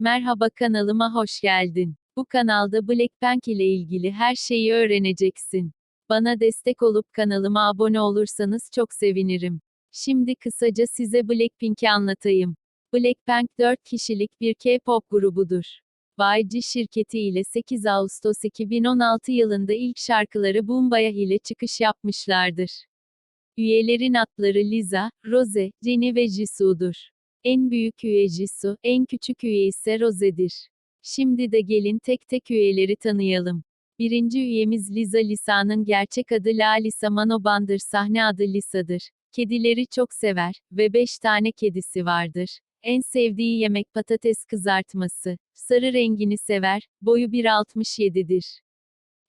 Merhaba kanalıma hoş geldin. Bu kanalda Blackpink ile ilgili her şeyi öğreneceksin. Bana destek olup kanalıma abone olursanız çok sevinirim. Şimdi kısaca size Blackpink'i anlatayım. Blackpink 4 kişilik bir K-pop grubudur. YG şirketi ile 8 Ağustos 2016 yılında ilk şarkıları Boombayah ile çıkış yapmışlardır. Üyelerin adları Lisa, Rose, Jennie ve Jisoo'dur. En büyük üye Jisoo, en küçük üye ise Rose'dir. Şimdi de gelin tek tek üyeleri tanıyalım. Birinci üyemiz Lisa Lisa'nın gerçek adı La Lisa Manoban'dır sahne adı Lisa'dır. Kedileri çok sever ve 5 tane kedisi vardır. En sevdiği yemek patates kızartması. Sarı rengini sever, boyu 1.67'dir.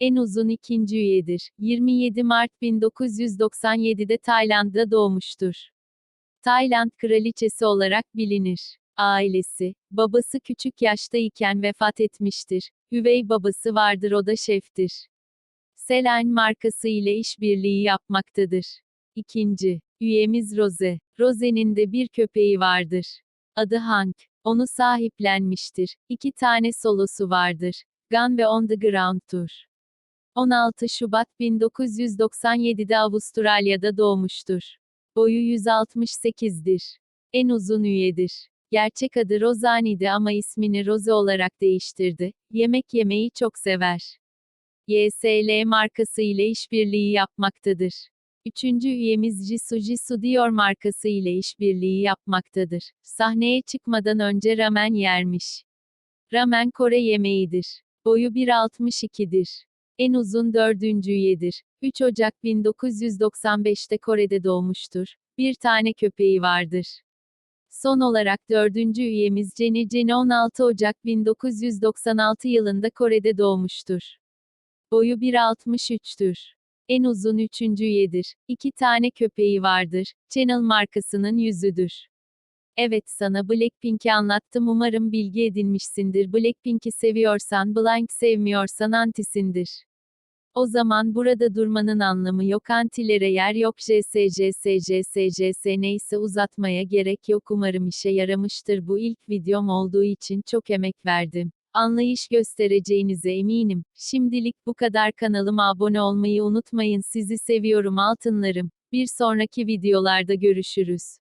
En uzun ikinci üyedir. 27 Mart 1997'de Tayland'da doğmuştur. Tayland kraliçesi olarak bilinir. Ailesi, babası küçük yaşta iken vefat etmiştir. Üvey babası vardır o da şeftir. Selain markası ile işbirliği yapmaktadır. İkinci, üyemiz Rose. Rose'nin de bir köpeği vardır. Adı Hank. Onu sahiplenmiştir. İki tane solosu vardır. Gun ve On the Ground Tour. 16 Şubat 1997'de Avustralya'da doğmuştur. Boyu 168'dir. En uzun üyedir. Gerçek adı Rozani'di ama ismini Rose olarak değiştirdi. Yemek yemeyi çok sever. YSL markası ile işbirliği yapmaktadır. Üçüncü üyemiz Jisoo Jisoo Dior markası ile işbirliği yapmaktadır. Sahneye çıkmadan önce ramen yermiş. Ramen Kore yemeğidir. Boyu 1.62'dir. En uzun dördüncü üyedir. 3 Ocak 1995'te Kore'de doğmuştur. Bir tane köpeği vardır. Son olarak dördüncü üyemiz Jenny Jenny 16 Ocak 1996 yılında Kore'de doğmuştur. Boyu 1.63'tür. En uzun üçüncü üyedir. İki tane köpeği vardır. Channel markasının yüzüdür. Evet sana Blackpink'i anlattım umarım bilgi edinmişsindir. Blackpink'i seviyorsan Blank sevmiyorsan antisindir. O zaman burada durmanın anlamı yok antilere yer yok JSJSJSJS neyse uzatmaya gerek yok umarım işe yaramıştır bu ilk videom olduğu için çok emek verdim. Anlayış göstereceğinize eminim. Şimdilik bu kadar kanalıma abone olmayı unutmayın sizi seviyorum altınlarım. Bir sonraki videolarda görüşürüz.